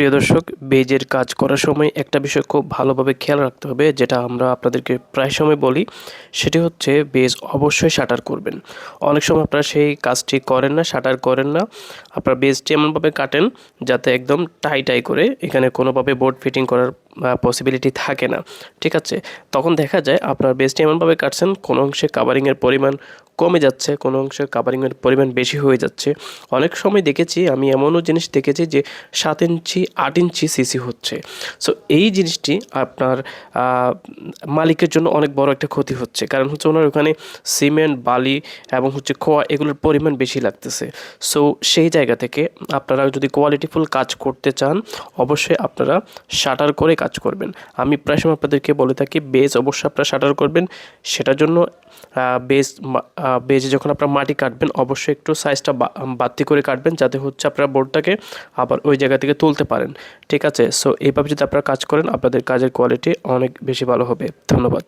প্রিয় দর্শক, বেজের কাজ করার সময় একটা বিষয় খুব ভালোভাবে খেয়াল রাখতে হবে, যেটা আমরা আপনাদেরকে প্রায় সময় বলি, সেটি হচ্ছে বেজ অবশ্যই শাটার করবেন। অনেক সময় আপনারা সেই কাজটি করেন না, শাটার করেন না, আপনারা বেজটি এমনভাবে কাটেন, যাতে একদম টাই টাই করে এখানে কোনোভাবে বোর্ড ফিটিং করার পসিবিলিটি থাকে না, ঠিক আছে? তখন দেখা যায় আপনার বেজটি এমনভাবে কাটছেন, কোনো অংশে কাভারিংয়ের পরিমাণ কমে যাচ্ছে, কোনো অংশে কাভারিংয়ের পরিমাণ বেশি হয়ে যাচ্ছে। অনেক সময় দেখেছি, আমি এমনও জিনিস দেখেছি যে সাত ইঞ্চি, আট ইঞ্চি সিসি হচ্ছে। সো এই জিনিসটি আপনার মালিকের জন্য অনেক বড় একটা ক্ষতি হচ্ছে। কারণ হচ্ছে ওনার ওখানে সিমেন্ট, বালি এবং হচ্ছে খোয়া এগুলোর পরিমাণ বেশি লাগতেছে। সো সেই জায়গা থেকে আপনারা যদি কোয়ালিটিফুল কাজ করতে চান, অবশ্যই আপনারা শাটার করে কাজ করবেন। আমি প্রায় সময় আপনাদেরকে বলে থাকি, বেজ অবশ্যই আপনারা শাটার করবেন। সেটার জন্য বেজ বেজে যখন আপনারা মাটি কাটবেন, অবশ্যই একটু সাইজটা বাড়তি করে কাটবেন, যাতে হচ্ছে আপনারা বোর্ডটাকে আবার ওই জায়গা থেকে তুলতে পারেন। ঠিক আছে? সো এইভাবে যদি আপনারা কাজ করেন, আপনাদের কাজের কোয়ালিটি অনেক বেশি ভালো হবে। ধন্যবাদ।